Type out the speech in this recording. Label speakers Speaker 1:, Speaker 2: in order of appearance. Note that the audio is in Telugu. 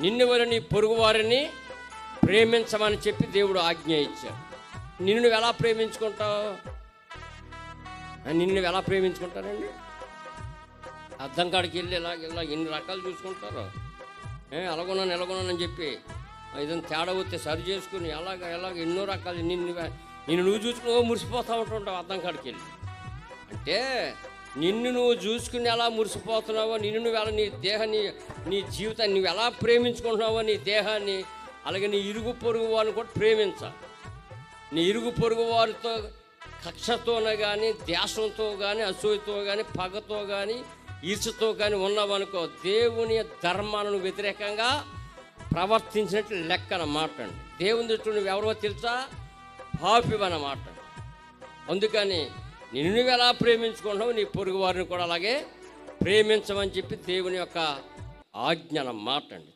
Speaker 1: నిన్ను పొరుగువారిని నీ ప్రేమించమని చెప్పి దేవుడు ఆజ్ఞ ఇచ్చాడు. నిన్ను నువ్వు ఎలా ప్రేమించుకుంటావు? నిన్ను నువ్వు ఎలా ప్రేమించుకుంటారండి? అర్థం కాడికి వెళ్ళి ఇలా ఇలా ఎన్ని రకాలు చూసుకుంటారు? ఎలాగొన్నాను ఎలాగొన్నానని చెప్పి ఇదని తేడా వస్తే సరి చేసుకుని ఎలాగ ఎలాగ ఎన్నో రకాలు నిన్ను నిన్ను నువ్వు చూసుకుని మురిసిపోతూ ఉంటుంటావు అర్థం కాడికి వెళ్ళి. అంటే నిన్ను నువ్వు చూసుకుని ఎలా మురిసిపోతున్నావో నిన్ను నువ్వు ఎలా నీ దేహాన్ని నీ జీవితాన్ని నువ్వు ఎలా ప్రేమించుకుంటున్నావో నీ దేహాన్ని అలాగే నీ ఇరుగు పొరుగు వారిని కూడా ప్రేమించ. నీ ఇరుగు పొరుగు వారితో కక్షతోనే కానీ దేశంతో కానీ అసూయతో కానీ పగతో కానీ ఈర్చతో కానీ ఉన్నావనుకో దేవుని ధర్మాలను వ్యతిరేకంగా ప్రవర్తించినట్లు లెక్క అన్నమాట అండి. దేవుని దృష్టిలో నువ్వు ఎవరో తెలుసా? పాపివన్నమాట అందుకని నిన్ను నువ్వు ఎలా ప్రేమించుకుంటావు నీ పొరుగు వారిని కూడా అలాగే ప్రేమించమని చెప్పి దేవుని యొక్క ఆజ్ఞ అన్నమాట అండి.